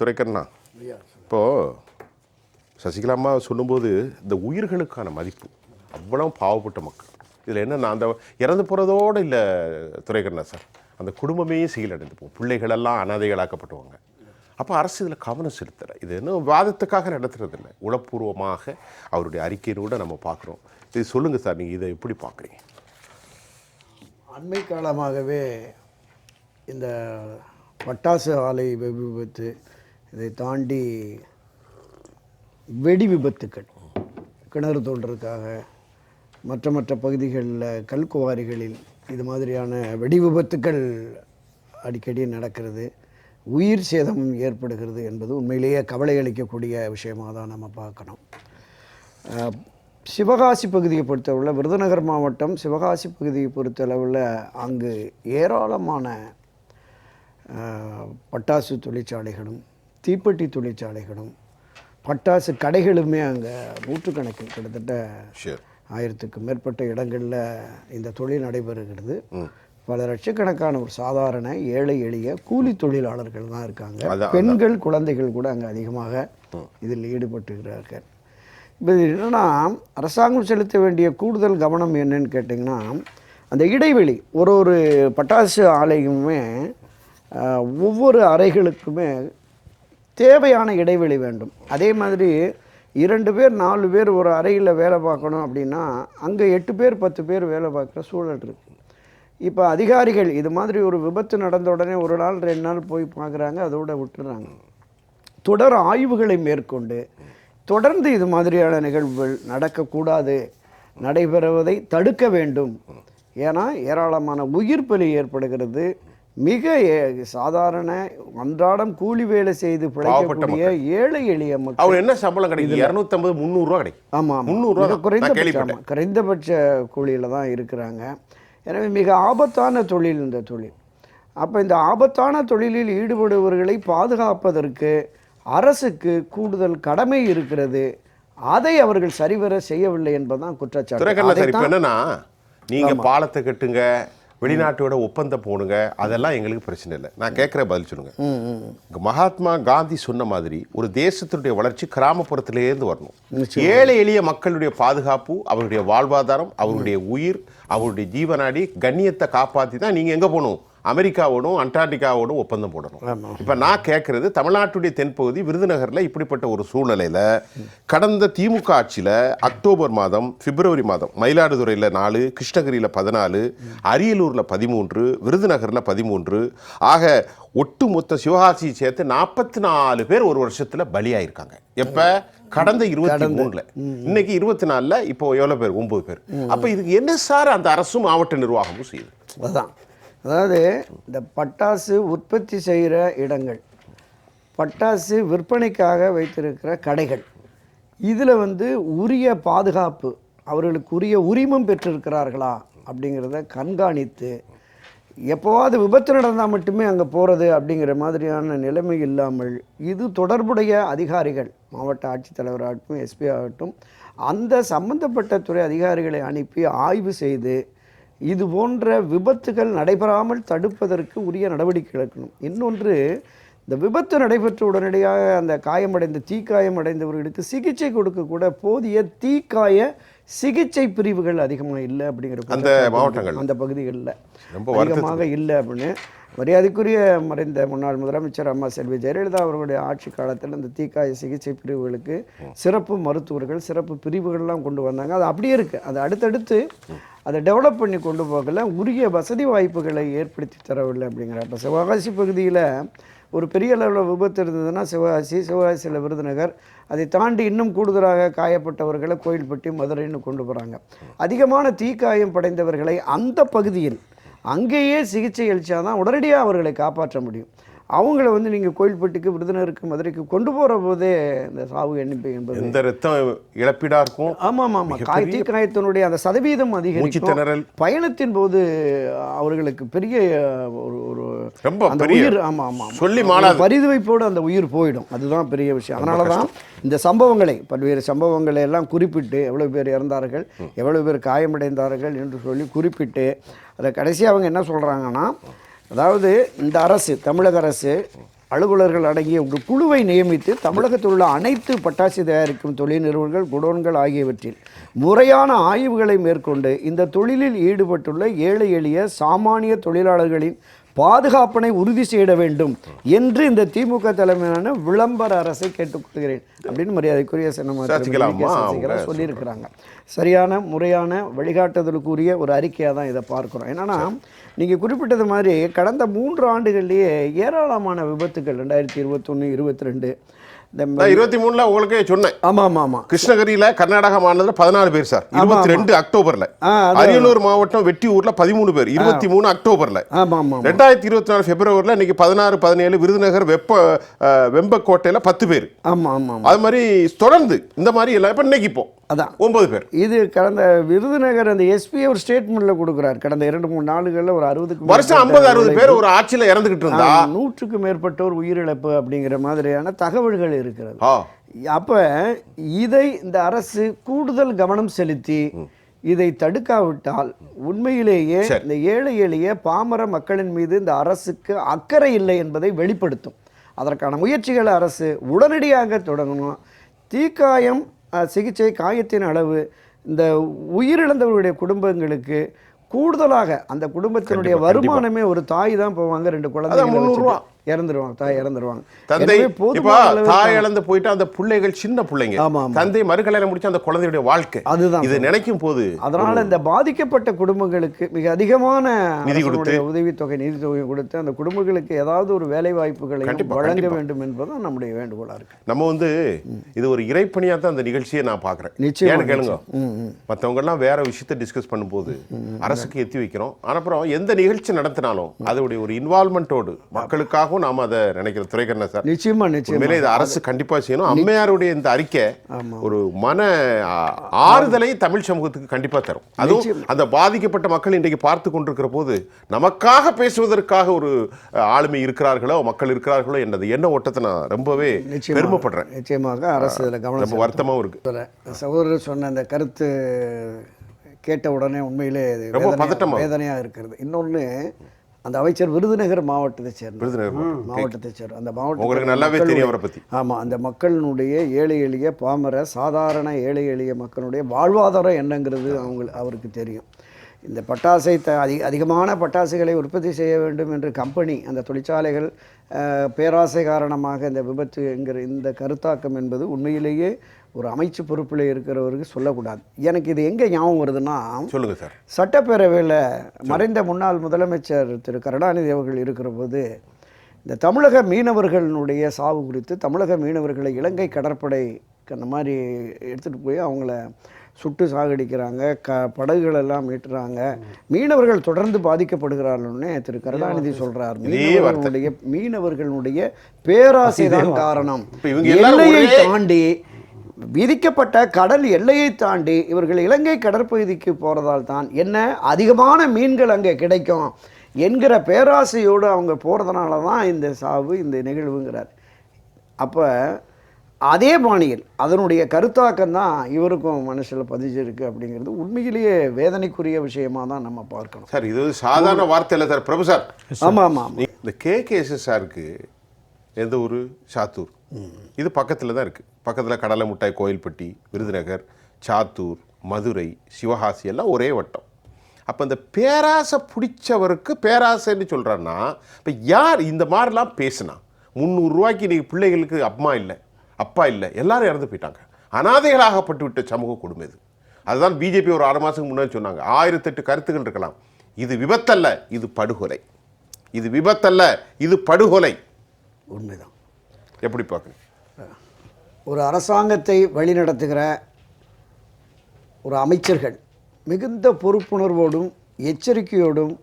துரைக்கண்ணா. இப்போது சசிகலா அம்மா சொல்லும்போது இந்த உயிர்களுக்கான மதிப்பு அவ்வளோ பாவப்பட்ட மக்கள். இதில் என்னன்னா அந்த இறந்து போகிறதோடு இல்லை துரைக்கண்ணா சார். அந்த குடும்பமே சீலடைந்து போகும். பிள்ளைகளெல்லாம் அனாதைகளாக்கப்பட்டுவாங்க. அப்போ அரசு இதில் கவனம் செலுத்தலை. இது இன்னும் வாதத்துக்காக நடத்துறதில்ல. உளப்பூர்வமாக அவருடைய அறிக்கையினோட நம்ம பார்க்குறோம். இது சொல்லுங்கள் சார் நீங்கள் இதை எப்படி பார்க்குறீங்க? அண்மை காலமாகவே இந்த பட்டாசு ஆலை விபத்து இதை தாண்டி வெடி விபத்துக்கள் கிணறு தோன்றதுக்காக மற்ற மற்ற பகுதிகளில் கல்குவாரிகளில் இது மாதிரியான வெடி விபத்துக்கள் அடிக்கடி நடக்கிறது. உயிர் சேதம் ஏற்படுகிறது என்பது உண்மையிலேயே கவலை அளிக்கக்கூடிய விஷயமாக தான் நம்ம பார்க்கணும். சிவகாசி பகுதியை பொறுத்தளவில் விருதுநகர் மாவட்டம் சிவகாசி பகுதியை பொறுத்தளவில் அங்கு ஏராளமான பட்டாசு தொழிற்சாலைகளும் தீப்பெட்டி தொழிற்சாலைகளும் பட்டாசு கடைகளுமே அங்கே நூற்றுக்கணக்கில் கிட்டத்தட்ட ஆயிரத்துக்கு மேற்பட்ட இடங்களில் இந்த தொழில் நடைபெறுகிறது. பல லட்சக்கணக்கான ஒரு சாதாரண ஏழை எளிய கூலி தொழிலாளர்கள் தான் இருக்காங்க. பெண்கள் குழந்தைகள் கூட அங்கே அதிகமாக இதில் ஈடுபட்டுகிறார்கள் இப்போ இது என்னன்னா அரசாங்கம் செலுத்த வேண்டிய கூடுதல் கவனம் என்னன்னு கேட்டிங்கன்னா அந்த இடைவெளி ஒரு ஒரு பட்டாசு ஆலையுமே ஒவ்வொரு அறைகளுக்குமே தேவையான இடைவெளி வேண்டும். அதே மாதிரி இரண்டு பேர் நாலு பேர் ஒரு அறையில் வேலை பார்க்கணும் அப்படின்னா அங்கே எட்டு பேர் பத்து பேர் வேலை பார்க்குற சூழல் இருக்குது இப்போ அதிகாரிகள் இது மாதிரி ஒரு விபத்து நடந்த உடனே ஒரு நாள் ரெண்டு நாள் போய் பார்க்குறாங்க அதோட விட்டுறாங்க. தொடர் ஆய்வுகளை மேற்கொண்டு தொடர்ந்து இது மாதிரியான நிகழ்வுகள் நடக்கக்கூடாது நடைபெறுவதை தடுக்க வேண்டும். ஏன்னா ஏராளமான உயிர் பலி ஏற்படுகிறது. மிக சாதாரண அன்றாடம் கூலி வேலை செய்து பிழைக்கக்கூடிய ஏழை எளிய மக்கள். அவர் என்ன சம்பளம் கிடைக்கும் இரநூத்தம்பது முந்நூறுரூவா கிடைக்கும். ஆமாம் முந்நூறுரூவா. குறைந்தபட்ச குறைந்தபட்ச கூலியில் தான் இருக்கிறாங்க. எனவே மிக ஆபத்தான தொழில் இந்த தொழில். அப்போ இந்த ஆபத்தான தொழிலில் ஈடுபடுபவர்களை பாதுகாப்பதற்கு அரசுக்கு கூடுதல் கடமை இருக்கிறது. அதை அவர்கள் சரிவர செய்யவில்லை என்பதுதான் குற்றச்சாட்டு. என்னன்னா நீங்க பாலத்தை கட்டுங்க வெளிநாட்டோட ஒப்பந்தம் போடுங்க அதெல்லாம் எங்களுக்கு பிரச்சனை இல்லை. நான் கேட்குற பதில் சொல்லுங்க. மகாத்மா காந்தி சொன்ன மாதிரி ஒரு தேசத்தினுடைய வளர்ச்சி கிராமப்புறத்திலேருந்து வரணும். ஏழை எளிய மக்களுடைய பாதுகாப்பு அவருடைய வாழ்வாதாரம் அவருடைய உயிர் அவருடைய ஜீவனாடி கண்ணியத்தை காப்பாற்றி தான் நீங்க எங்க போகணும்? அமெரிக்காவோடும் அண்டார்டிகாவோடும் ஒப்பந்தம் போடணும். இப்ப நான் கேட்கறது தமிழ்நாட்டுடைய தென்பகுதி விருதுநகர்ல இப்படிப்பட்ட ஒரு சூழ்நிலையில கடந்த திமுக ஆட்சியில அக்டோபர் மாதம் பிப்ரவரி மாதம் மயிலாடுதுறையில் நாலு கிருஷ்ணகிரியில் பதினாலு அரியலூர்ல பதிமூன்று விருதுநகர்ல பதிமூன்று ஆக ஒட்டுமொத்த சிவகாசியை சேர்த்து நாற்பத்தி நாலு பேர் ஒரு வருஷத்துல பலியாயிருக்காங்க. எப்ப? கடந்த இருபத்தி மூணுல. இன்னைக்கு இருபத்தி நாலுல இப்போ எவ்வளவு பேர்? ஒன்பது பேர். அப்ப இதுக்கு என்ன சார் அந்த அரசும் மாவட்ட நிர்வாகமும் செய்யுது? அதுதான் அதாவது இந்த பட்டாசு உற்பத்தி செய்கிற இடங்கள் பட்டாசு விற்பனைக்காக வைத்திருக்கிற கடைகள் இதில் வந்து உரிய பாதுகாப்பு அவர்களுக்கு உரிய உரிமம் பெற்றிருக்கிறார்களா அப்படிங்கிறத கண்காணித்து எப்போவாது விபத்து நடந்தால் மட்டுமே அங்கே போகிறது அப்படிங்கிற மாதிரியான நிலைமை இல்லாமல் இது தொடர்புடைய அதிகாரிகள் மாவட்ட ஆட்சித்தலைவராகட்டும் எஸ்பி ஆகட்டும் அந்த சம்பந்தப்பட்ட துறை அதிகாரிகளை அனுப்பி ஆய்வு செய்து இது போன்ற விபத்துகள் நடைபெறாமல் தடுப்பதற்கு உரிய நடவடிக்கை எடுக்கணும். இன்னொன்று இந்த விபத்து நடைபெற்ற உடனடியாக அந்த காயமடைந்த தீக்காயம் அடைந்தவர்களுக்கு சிகிச்சை கொடுக்க கூட போதிய தீக்காய சிகிச்சை பிரிவுகள் அதிகமாக இல்லை அப்படிங்கிற அந்த மாவட்டங்கள்ல. அந்த பகுதிகளில் ரொம்ப அதிகமாக இல்லை அப்படின்னு மரியாதைக்குரிய மறைந்த முன்னாள் முதலமைச்சர் அம்மா செல்வி ஜெயலலிதா அவர்களுடைய ஆட்சி காலத்தில் இந்த தீக்காய சிகிச்சை பிரிவுகளுக்கு சிறப்பு மருத்துவர்கள் சிறப்பு பிரிவுகள்லாம் கொண்டு வந்தாங்க. அது அப்படியே இருக்குது அது அடுத்தடுத்து அதை டெவலப் பண்ணி கொண்டு போகல. உரிய வசதி வாய்ப்புகளை ஏற்படுத்தி தரவில்லை அப்படிங்கிற இப்போ சிவகாசி பகுதியில் ஒரு பெரிய அளவில் விபத்து இருந்ததுன்னா சிவகாசி சிவகாசியில் விருதுநகர். அதை தாண்டி இன்னும் கூடுதலாக காயப்பட்டவர்களை கோயில்பட்டி மதுரைன்னு கொண்டு போகிறாங்க அதிகமான தீக்காயம் படைந்தவர்களை அந்த பகுதியில் அங்கேயே சிகிச்சை அளித்தாதான் உடனடியாக அவர்களை காப்பாற்ற முடியும். அவங்கள வந்து நீங்கள் கோயில்பட்டிக்கு விருதுநகருக்கு மதுரைக்கு கொண்டு போகிற போதே இந்த சாவு எண்ணிக்கை என்பது எந்த ரத்தம் இழப்பீடா இருக்கும்? ஆமாம் ஆமாம் காய் தீக்காயத்தினுடைய அந்த சதவீதம் அதிகரிக்கும். பயணத்தின் போது அவர்களுக்கு பெரிய ஒரு ஒரு ரொம்ப அந்த உயிர் ஆமாம் ஆமாம் சொல்லி. பரிதுவைப்போடு அந்த உயிர் போயிடும். அதுதான் பெரிய விஷயம். அதனால தான் இந்த சம்பவங்களை பல்வேறு சம்பவங்களை எல்லாம் குறிப்பிட்டு எவ்வளவு பேர் இறந்தார்கள் எவ்வளவு பேர் காயமடைந்தார்கள் என்று சொல்லி குறிப்பிட்டு அதை கடைசி அவங்க என்ன சொல்கிறாங்கன்னா அதாவது இந்த அரசு தமிழக அரசு அலுவலர்கள் அடங்கிய ஒரு குழுவை நியமித்து தமிழகத்தில் உள்ள அனைத்து பட்டாசு தயாரிக்கும் தொழில் நிறுவனங்கள் குடோன்கள் ஆகியவற்றில் முறையான ஆய்வுகளை மேற்கொண்டு இந்த தொழிலில் ஈடுபட்டுள்ள ஏழை எளிய சாமானிய தொழிலாளர்களின் பாதுகாப்பினை உறுதி செய்ய வேண்டும் என்று இந்த திமுக தலைமையிலான விளம்பர அரசை கேட்டுக்கொள்கிறேன் அப்படின்னு மரியாதைக்குரிய சின்னமா திரு சசிகலா வி. கே. அம்மா சசிகலா அவங்க சொல்லியிருக்கிறாங்க சரியான முறையான வழிகாட்டுதலுக்குரிய ஒரு அறிக்கையாக தான் இதை பார்க்குறோம் என்னன்னா நீங்கள் குறிப்பிட்டது மாதிரி கடந்த மூன்று ஆண்டுகள்லேயே ஏராளமான விபத்துகள் ரெண்டாயிரத்தி இருபத்தொன்று இருபத்தி ரெண்டு இந்த நான் இருபத்தி மூணுல உங்களுக்கே சொன்னேன். ஆமாம் ஆமாம் ஆமாம் கிருஷ்ணகிரியில கர்நாடகா மாநிலத்துல பதினாலு பேர் சார். இருபத்தி ரெண்டு அக்டோபர்ல. அரியலூர் மாவட்டம் வெட்டியூர்ல பதிமூணு பேர். இருபத்தி மூணு அக்டோபர்ல. ரெண்டாயிரத்தி இருபத்தி நாலு பிப்ரவரியில் இன்னைக்கு பதினாறு பதினேழு விருதுநகர் வெப்ப வெம்பக்கோட்டையில பத்து பேர். ஆமாம் ஆமாம் அது மாதிரி தொடர்ந்து இந்த மாதிரி எல்லாம். இப்ப இன்னைக்கு இப்போ. அதான். ஒன்பது பேர். இது கடந்த விருதுநகர் அந்த எஸ்பி ஒரு ஸ்டேட்மெண்ட்டில் கொடுக்குறார். கடந்த இரண்டு மூணு நாளுகளில் ஒரு அறுபதுக்கு வருஷம் ஐம்பது அறுபது பேர் ஒரு ஆட்சியில இறந்துகிட்டு இருந்தா? நூற்றுக்கு மேற்பட்டோர் உயிரிழப்பு அப்படிங்கிற மாதிரியான தகவல்கள் இருக்கிறது. அப்ப இதை இந்த அரசு கூடுதல் கவனம் செலுத்தி இதை தடுக்காவிட்டால் உண்மையிலேயே. இந்த ஏழை எளிய பாமர மக்களின் மீது இந்த அரசுக்கு அக்கறை இல்லை என்பதை வெளிப்படுத்தும். அதற்கான முயற்சிகளை அரசு உடனடியாக தொடங்கணும். தீக்காயம் சிகிச்சை காயத்தின் அளவு இந்த உயிரிழந்தவர்களுடைய குடும்பங்களுக்கு கூடுதலாக அந்த குடும்பத்தினுடைய வருமானமே ஒரு தாய் தான் போவாங்க ரெண்டு குழந்தைகளை அதான் முந்நூறு ரூபா. வச்சுட்டு. இறந்துருவாங்க தாய் இறந்துருவாங்க. தந்தை இப்ப தாய் இழந்து போயிட்டு அந்த பிள்ளைகள் சின்ன பிள்ளைங்க. ஆமா. தந்தை மறுகல்யாணம் முடிச்ச அந்த குழந்தையுடைய வாழ்க்கை. அதுதான் இது நினைக்கும் போது அதனால இந்த பாதிக்கப்பட்ட குடும்பங்களுக்கு மிக அதிகமான நிதி அரசனுடைய உதவித்தொகை நிதித்தொகை கொடுத்து அந்த குடும்பங்களுக்கு ஏதாவது ஒரு வேலை வாய்ப்புகளை வழங்க. வேண்டும் என்பதுதான் நம்முடைய வேண்டுகோளா இருக்கு. நம்ம வந்து இது ஒரு இறைப்பணியா தான் அந்த நிகழ்ச்சியை நான் பாக்குறேன் நிச்சயமா, கேளுங்க. ம், ம். மத்தவங்க எல்லாம் வேற விஷயத்தை டிஸ்கஸ் பண்ணும்போது அரசுக்கு எத்தி வைக்கிறோம். அப்புறம் எந்த நிகழ்ச்சி நடத்தினாலும் அதோடைய ஒரு இன்வால்மெண்ட்டோடு மக்களுக்காகவும் நாம அதை நினைக்கிற துறைக்கண்ண சார். நிச்சயமா நிச்சயமா. இது அரசு கண்டிப்பா செய்யணும். அம்மையாருடைய இந்த அறிக்கை. ஒரு மன ஆறுதலை தமிழ் சமூகத்துக்கு கண்டிப்பா தரும். அதுவும் அந்த பாதிக்கப்பட்ட மக்கள் இன்றைக்கு பார்த்து கொண்டிருக்கிற போது நமக்காக பேசுவதற்காக ஒரு ஆளுமை இருக்கிறார்களோ மக்கள் இருக்கிறார்களோ என்னது? என்ன ஓட்டத்தை நான் ரொம்பவே. பெருமைப்படுறேன். நிச்சயமாக அரசு இதில் கவனம் ரொம்ப வருத்தமாவும் இருக்கு. சகோதரர் சொன்ன அந்த கருத்து கேட்ட உடனே உண்மையிலே இது ரொம்ப வேதனையா- பதட்டமா வேதனையா இருக்கிறது. இன்னொன்று அந்த அமைச்சர் விருதுநகர் மாவட்டத்தை சேர்ந்த விருதுநகர். மாவட்டத்தை சேர்ந்த அந்த மாவட்ட உங்களுக்கு நல்லாவே தெரியும் அவரை பத்தி ஆமாம் அந்த மக்களினுடைய ஏழை எளிய பாமர சாதாரண ஏழை எளிய மக்களுடைய வாழ்வாதாரம் என்னங்கிறது அவங்க அவருக்கு தெரியும் இந்த பட்டாசை த அதிக அதிகமான பட்டாசுகளை உற்பத்தி செய்ய வேண்டும் என்று கம்பெனி அந்த தொழிற்சாலைகள் பேராசை காரணமாக இந்த விபத்து என்கிற இந்த கருத்தாக்கம் என்பது உண்மையிலேயே ஒரு அமைச்சு பொறுப்பில் இருக்கிறவருக்கு சொல்லக்கூடாது. எனக்கு இது எங்கே ஞாபகம் வருதுன்னா சொல்லுங்க சார். சட்டப்பேரவையில் மறைந்த முன்னாள் முதலமைச்சர் திரு. கருணாநிதி அவர்கள் இருக்கிற போது இந்த தமிழக மீனவர்களுடைய சாவு குறித்து தமிழக மீனவர்களை இலங்கை கடற்படை அந்த மாதிரி எடுத்துகிட்டு போய் அவங்கள சுட்டு சாகடிக்கிறாங்க. க படகுகள் எல்லாம் மீட்டுறாங்க. மீனவர்கள் தொடர்ந்து பாதிக்கப்படுகிறார்கள்னு திரு கருணாநிதி சொல்றார். மீனவர்களுடைய மீனவர்களுடைய பேராசை தான் காரணம். எல்லையை தாண்டி விதிக்கப்பட்ட கடல் எல்லையை தாண்டி இவர்கள் இலங்கை கடற்பகுதிக்கு போறதால் தான் என்ன அதிகமான மீன்கள் அங்கே கிடைக்கும் என்கிற பேராசையோடு அவங்க போறதுனால தான் இந்த சாவு இந்த நிகழ்வுங்கிறார். அப்போ அதே பாணியில் அதனுடைய கருத்தாக்கம் தான் இவருக்கும் மனசில் பதிஞ்சிருக்கு அப்படிங்கிறது உண்மையிலேயே வேதனைக்குரிய விஷயமா தான் நம்ம பார்க்கணும். சார் இது வந்து சாதாரண வார்த்தை இல்லை சார் பிரபு சார். ஆமாம் ஆமாம் இந்த கே சாருக்கு எந்த ஊர்? சாத்தூர். இது பக்கத்தில் தான் இருக்குது பக்கத்தில் கடலை முட்டாய் கோயில்பட்டி விருதுநகர் சாத்தூர் மதுரை சிவகாசி எல்லாம் ஒரே வட்டம். அப்போ இந்த பேராசை பிடிச்சவருக்கு பேராசைன்னு சொல்கிறான்னா இப்போ யார் இந்த மாதிரிலாம் பேசுனா? முந்நூறுரூவாய்க்கு இன்றைக்கி பிள்ளைகளுக்கு அம்மா இல்லை. அப்பா இல்லை எல்லாரும் இறந்து போயிட்டாங்க. அனாதைகளாகப்பட்டு விட்ட சமூக கொடுமை இது. அதுதான் பிஜேபி ஒரு ஆறு மாதத்துக்கு முன்னாடி சொன்னாங்க. ஆயிரத்தெட்டு கருத்துக்கள் இருக்கலாம். இது விபத்தல்ல இது படுகொலை. இது விபத்தல்ல இது படுகொலை. உண்மைதான். எப்படி பார்க்குறீங்க ஒரு அரசாங்கத்தை வழிநடத்துகிற ஒரு அமைச்சர்கள் மிகுந்த பொறுப்புணர்வோடும் எச்சரிக்கையோடும்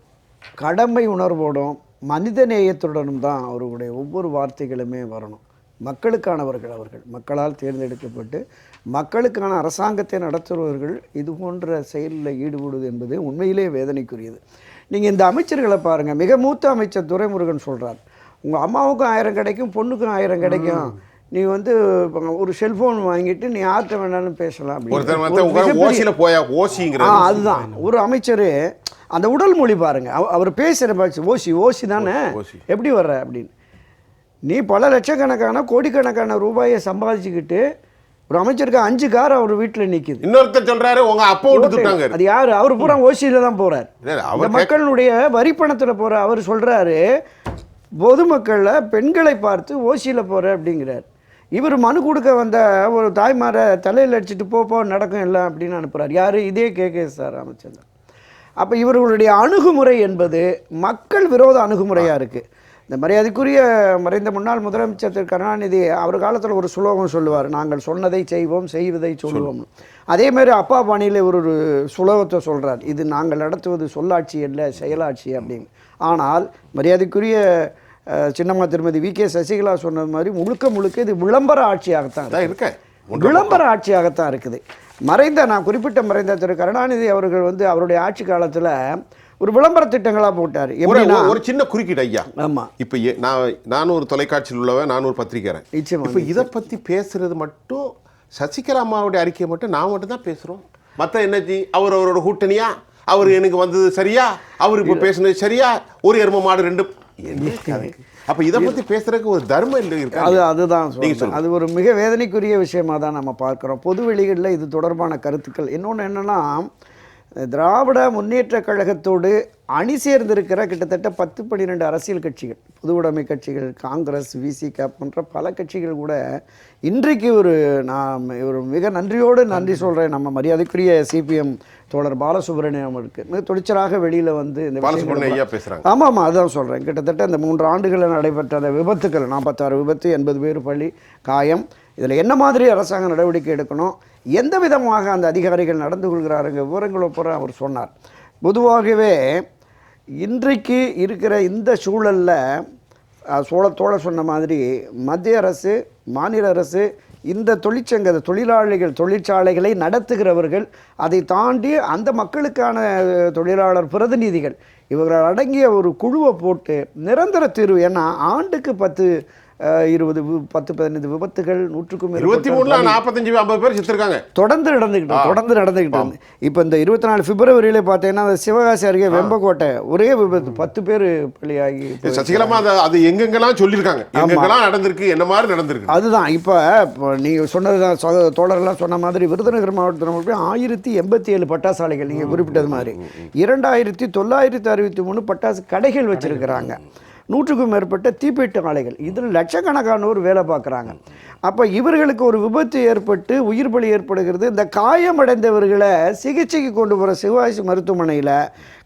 கடமை உணர்வோடும் மனித நேயத்துடனும் தான் அவர்களுடைய ஒவ்வொரு வார்த்தைகளுமே வரணும். மக்களுக்கானவர்கள் அவர்கள். மக்களால் தேர்ந்தெடுக்கப்பட்டு மக்களுக்கான அரசாங்கத்தை நடத்துபவர்கள் இது போன்ற செயலில் ஈடுபடுவது என்பது உண்மையிலே வேதனைக்குரியது. நீங்கள் இந்த அமைச்சர்களை பாருங்கள் மிக மூத்த அமைச்சர் துரைமுருகன் சொல்கிறார் உங்கள் அம்மாவுக்கும் ஆயிரம் கிடைக்கும் பொண்ணுக்கும் ஆயிரம் கிடைக்கும். நீ வந்து ஒரு செல்போன் வாங்கிட்டு நீ யார்கிட்ட வேணாலும் பேசலாம் அதுதான். ஒரு அமைச்சர் அந்த உடல் மொழி பாருங்க. அவ- அவர் பேசுகிற பாச்சு ஓசி ஓசி தானே? ஓசி. எப்படி வர்ற அப்படின்னு. நீ பல லட்சக்கணக்கான கோடிக்கணக்கான ரூபாயை சம்பாதிச்சுக்கிட்டு ஒரு அமைச்சருக்கு அஞ்சு கார் அவர் வீட்டில் நிற்கிது இன்னொருத்தர் சொல்றாரு உங்க அப்பா விட்டு துட்டாங்க. அது யாரு? அவர் பூரா ஓசியில தான் போறார். அவர் மக்களுடைய வரி பணத்துல போற அவர் சொல்றாரு பொதுமக்கள்ல பெண்களை பார்த்து ஓசியில போற அப்படிங்கிறார். இவர் மனு கொடுக்க வந்த ஒரு தாய்மாரை தலையில் அடிச்சுட்டு போ போ நடக்கும் எல்லாம் அப்படின்னு அனுப்புறாரு. யாரு? இதே கே. கே. சார் ராமச்சந்திரன். அப்போ இவர்களுடைய அணுகுமுறை என்பது மக்கள் விரோத அணுகுமுறையாக இருக்குது இந்த மரியாதைக்குரிய மறைந்த முன்னாள் முதலமைச்சர் திரு கருணாநிதி அவர் காலத்தில் ஒரு சுலோகம் சொல்லுவார். நாங்கள் சொன்னதை செய்வோம் செய்வதை சொல்லுவோம் அதே மாதிரி அப்பா பாணியில் ஒரு ஒரு சுலோகத்தை சொல்கிறார் இது நாங்கள் நடத்துவது சொல்லாட்சி அல்ல செயலாட்சி அப்படின்னு. ஆனால் மரியாதைக்குரிய சின்னம்மா திருமதி வி. கே. சசிகலா சொன்னது மாதிரி முழுக்க முழுக்க இது விளம்பர ஆட்சியாகத்தான் இருக்கு. விளம்பர ஆட்சியாகத்தான் இருக்குது. மறைந்த நான் குறிப்பிட்ட மறைந்த திரு. கருணாநிதி அவர்கள் வந்து அவருடைய ஆட்சி காலத்துல ஒரு விளம்பர திட்டங்களா போட்டார். எப்படின்னா ஒரு சின்ன குறுக்கீடு ஐயா. ஆமா. இப்ப நான் நான் ஒரு தொலைக்காட்சியில் உள்ளவன் நான் ஒரு பத்திரிக்கைறேன் நிச்சயமா இப்ப இதை பத்தி பேசுறது மட்டும் சசிகலா அம்மாவுடைய அறிக்கையை மட்டும் நான் மட்டும் தான் பேசுறோம். மத்த என்னஜி அவர் அவரோட கூட்டணியா? அவர் எனக்கு வந்தது சரியா? அவர் இப்ப பேசுனது சரியா? ஒரு எரும மாடு ரெண்டு? அப்ப இதை பத்தி பேசுறதுக்கு ஒரு தர்மம் இல்லை இருக்கா? அது அதுதான் அது ஒரு மிக வேதனைக்குரிய விஷயமா தான் நம்ம பார்க்குறோம். பொது வெளிகளில் இது தொடர்பான கருத்துக்கள். இன்னொன்று என்னன்னா திராவிட முன்னேற்ற கழகத்தோடு அணி சேர்ந்திருக்கிற கிட்டத்தட்ட பத்து பன்னிரெண்டு அரசியல் கட்சிகள் பொதுவுடைமை கட்சிகள் காங்கிரஸ் விசிக போன்ற பல கட்சிகள் கூட இன்றைக்கு ஒரு நான் ஒரு மிக நன்றியோடு நன்றி சொல்கிறேன் நம்ம மரியாதைக்குரிய சிபிஎம் தோழர் பாலசுப்ரமணியம் அவருக்கு மிக துணிச்சலாக வெளியில் வந்து இந்த பேசுறாங்க. ஆமாம் ஆமாம் அதான் சொல்கிறேன் கிட்டத்தட்ட இந்த மூன்று ஆண்டுகளில் நடைபெற்ற அந்த விபத்துக்கள் நாற்பத்தாறு விபத்து எண்பது பேர் பள்ளி காயம் இதில் என்ன மாதிரி அரசாங்கம் நடவடிக்கை எடுக்கணும்? எந்த விதமாக அந்த அதிகாரிகள் நடந்து கொள்கிறாருங்க விவரங்களை பூரா அவர் சொன்னார். பொதுவாகவே இன்றைக்கு இருக்கிற இந்த சூழலில் சோழத்தோட சொன்ன மாதிரி மத்திய அரசு மாநில அரசு இந்த தொழிற்சங்க தொழிலாளிகள் தொழிற்சாலைகளை நடத்துகிறவர்கள் அதை தாண்டி அந்த மக்களுக்கான தொழிலாளர் பிரதிநிதிகள் இவர்கள் அடங்கிய ஒரு குழுவை போட்டு நிரந்தர தீர்வு. ஏன்னா ஆண்டுக்கு பத்து இருபது பத்து பதினைந்து விபத்துகள் நூற்றுக்கும் இருபத்தி மூணுல நாற்பத்தஞ்சு ஐம்பது பேர் செத்துருக்காங்க. தொடர்ந்து நடந்துக்கிட்டு தொடர்ந்து நடந்துக்கிட்டு இப்போ இந்த இருபத்தி நாலு பிப்ரவரியில பார்த்தீங்கன்னா அந்த சிவகாசி அருகே வெம்பக்கோட்டை ஒரே விபத்து பத்து பேர் பலியாகி சசிகலாமா அதை எங்கெங்கெல்லாம் சொல்லியிருக்காங்க. எங்கெங்கெல்லாம் நடந்திருக்கு என்ன மாதிரி நடந்திருக்கு. அதுதான் இப்போ நீங்கள் சொன்னது தான் சொன்ன மாதிரி விருதுநகர் மாவட்டத்தில் ஆயிரத்தி எண்பத்தி ஏழு பட்டாசாலைகள் நீங்கள் குறிப்பிட்டது மாதிரி. இரண்டாயிரத்தி தொள்ளாயிரத்தி அறுபத்தி மூணு பட்டாசு கடைகள் வச்சிருக்கிறாங்க. நூற்றுக்கும் மேற்பட்ட தீப்பெட்டு ஆலைகள் இதில் லட்சக்கணக்கானோர் வேலை பார்க்குறாங்க. அப்போ இவர்களுக்கு ஒரு விபத்து ஏற்பட்டு உயிர் பலி ஏற்படுகிறது. இந்த காயமடைந்தவர்களை சிகிச்சைக்கு கொண்டு போகிற சிவாசி மருத்துவமனையில்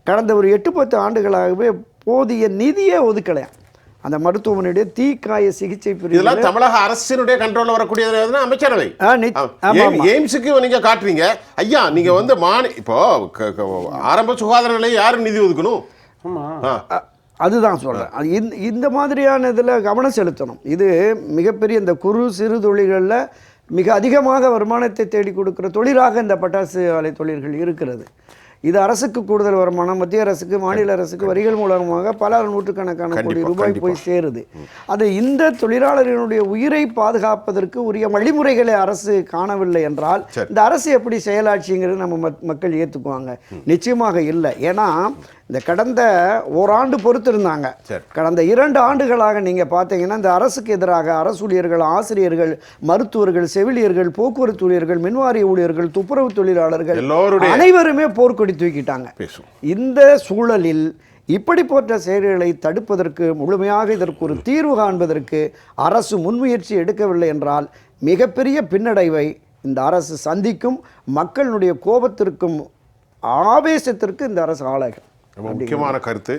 கடந்த ஒரு எட்டு பத்து ஆண்டுகளாகவே போதிய நிதியே ஒதுக்கலையாம் அந்த மருத்துவமனையுடைய தீக்காய சிகிச்சை பிரிவு இதெல்லாம் தமிழக அரசினுடைய கண்ட்ரோல்ல வரக்கூடியது எதுனா அமைச்சரவை. எய்ம்ஸுக்கு நீங்க காட்டுறீங்க. ஐயா நீங்க வந்து மாநி இப்போ ஆரம்ப சுகாதார நிலையம் யாரு நிதி ஒதுக்கணும். அதுதான் சொல்கிறேன் இந்த இந்த மாதிரியான இதில் கவனம் செலுத்தணும். இது மிகப்பெரிய இந்த குறு சிறு தொழில்களில் மிக அதிகமாக வருமானத்தை தேடி கொடுக்குற தொழிலாக இந்த பட்டாசு ஆலை தொழில்கள் இருக்கிறது. இது அரசுக்கு கூடுதல் வருமானம் மத்திய அரசுக்கு மாநில அரசுக்கு வரிகள் மூலமாக பல நூற்றுக்கணக்கான கோடி ரூபாய். போய் சேருது. அது இந்த தொழிலாளர்களுடைய உயிரை பாதுகாப்பதற்கு உரிய வழிமுறைகளை அரசு காணவில்லை என்றால். இந்த அரசு எப்படி செயலாட்சிங்கிறது நம்ம மக்- மக்கள் ஏற்றுக்குவாங்க நிச்சயமாக இல்லை. ஏன்னா இந்த கடந்த ஓராண்டு பொறுத்திருந்தாங்க. சரி. கடந்த இரண்டு ஆண்டுகளாக நீங்க பார்த்தீங்கன்னா இந்த அரசுக்கு எதிராக அரசு ஊழியர்கள் ஆசிரியர்கள் மருத்துவர்கள் செவிலியர்கள் போக்குவரத்து ஊழியர்கள் மின்வாரிய ஊழியர்கள் துப்புரவு தொழிலாளர்கள் அனைவருமே போர்க்கொடி தூக்கிட்டாங்க. இந்த சூழலில் இப்படி போன்ற செயல்களை தடுப்பதற்கு முழுமையாக இதற்கு ஒரு தீர்வு காண்பதற்கு அரசு முன்முயற்சி எடுக்கவில்லை என்றால் மிகப்பெரிய பின்னடைவை இந்த அரசு சந்திக்கும் மக்களுடைய கோபத்திற்கும் ஆவேசத்திற்கு இந்த அரசு ஆளாகும் ரொம்ப முக்கியமான கருத்து.